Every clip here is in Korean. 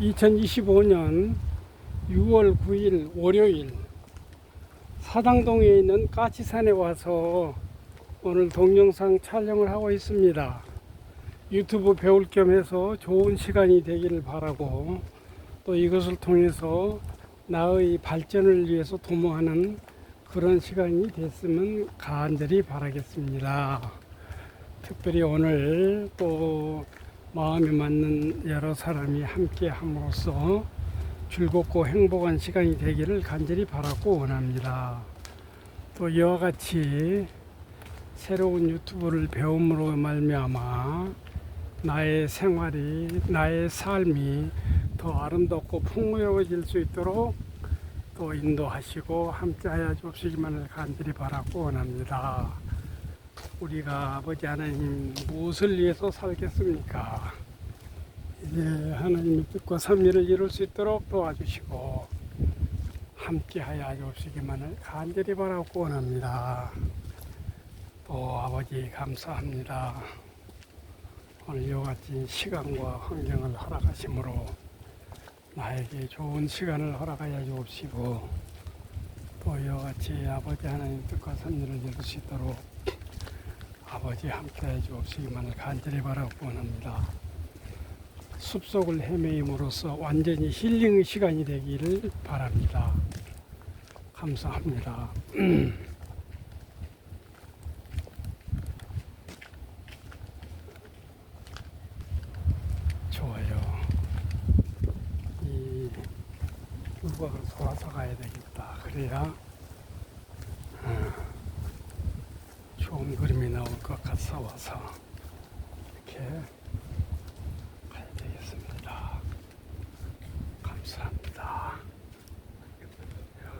2025년 6월 9일 월요일 사당동에 있는 까치산에 와서 오늘 동영상 촬영을 하고 있습니다. 유튜브 배울 겸 해서 좋은 시간이 되기를 바라고 또 이것을 통해서 나의 발전을 위해서 도모하는 그런 시간이 됐으면 간절히 바라겠습니다. 특별히 오늘 또 마음에 맞는 여러 사람이 함께 함으로써 즐겁고 행복한 시간이 되기를 간절히 바라고 원합니다. 또 이와 같이 새로운 유튜브를 배움으로 말미암아 나의 생활이 나의 삶이 더 아름답고 풍요로워질 수 있도록 또 인도하시고 함께 하여 주시기만을 간절히 바라고 원합니다. 우리가 아버지 하나님 무엇을 위해서 살겠습니까? 이제 하나님의 뜻과 섭리를 이룰 수 있도록 도와주시고 함께하여 주시기만을 간절히 바라고 원합니다. 또 아버지 감사합니다. 오늘 이와 같이 시간과 환경을 허락하심으로 나에게 좋은 시간을 허락하여 주옵시고 또 이와 같이 아버지 하나님 뜻과 섭리를 이룰 수 있도록 아버지 함께해 주옵시기만을 간절히 바라고 원합니다. 숲속을 헤매임으로써 완전히 힐링의 시간이 되기를 바랍니다. 감사합니다. 좋아요. 이 물박을 돌아서 가야 되겠다. 그래야 어, 좋은 그림이 나올 것 같아 와서 이렇게 가야 되겠습니다. 감사합니다. 여러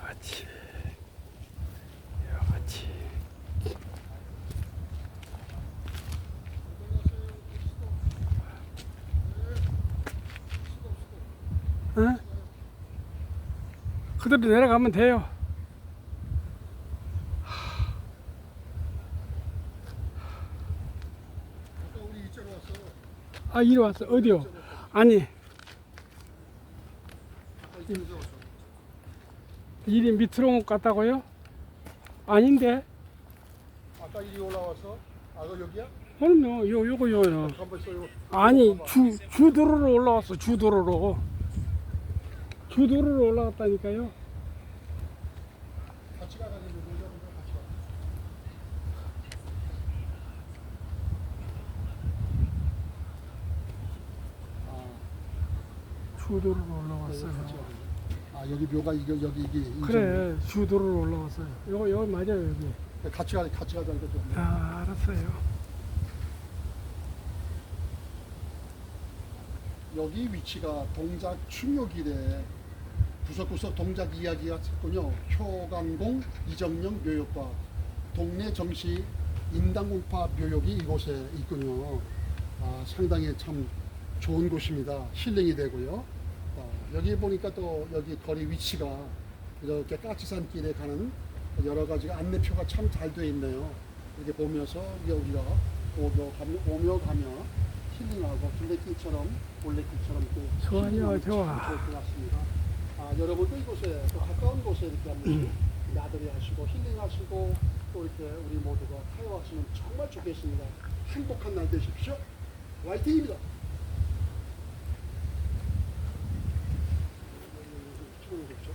가지, 여러 가지. 응? 그대로 내려가면 돼요. 아, 이리 왔어. 어디요? 아니. 이리 밑으로 갔다고요? 아닌데? 아까 이리 올라왔어. 아, 그 여기야? 그럼요. 요, 요거, 요요. 아니, 주, 주도로로 올라왔어. 주도로로. 주도로로 올라갔다니까요. 같이 가가지고 놀자. 같이 가. 아, 주도로로 같이 올라왔어요. 가. 아, 여기 묘가 이거 여기 이게. 인천. 그래, 주도로로 올라왔어요. 요거, 요거 맞아요, 여기. 같이 가 같이 가자 이거 좀. 아, 알았어요. 여기 위치가 동작 충묘길에 구석구석 동작 이야기가 있군요. 효관공 이정령 묘역과 동네 정시 인당공파 묘역이 이곳에 있군요. 아, 상당히 참 좋은 곳입니다. 힐링이 되고요. 아, 여기 보니까 또 여기 거리 위치가 이렇게 까치산 길에 가는 여러 가지 안내표가 참 잘 되어 있네요. 이렇게 보면서 여기가 오며 가면, 오며 가면 힐링하고 둘레길처럼 올레길처럼 또 좋아요, 좋아. 참 좋을 것 같습니다. 아, 여러분도 이곳에 또 가까운 이렇게 한번 나들이 하시고 힐링하시고 또 이렇게 우리 모두가 타협하시면 정말 좋겠습니다. 행복한 날 되십시오. 화이팅입니다. 찍어놓은 거 있죠?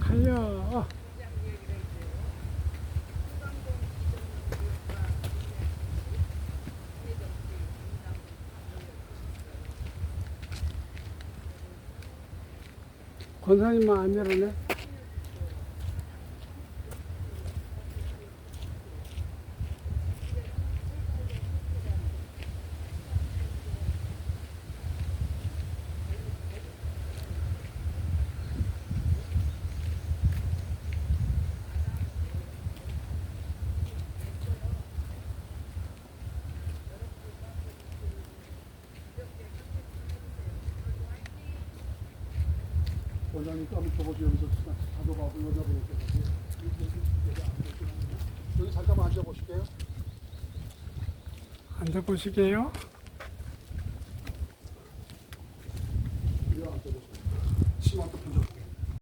가요. 권사님만 안 열어내? 원장님 또 한번 접어주 여기서 가져가고 여자분께 여기 잠깐만 앉아보실게요. 앉아보시게요.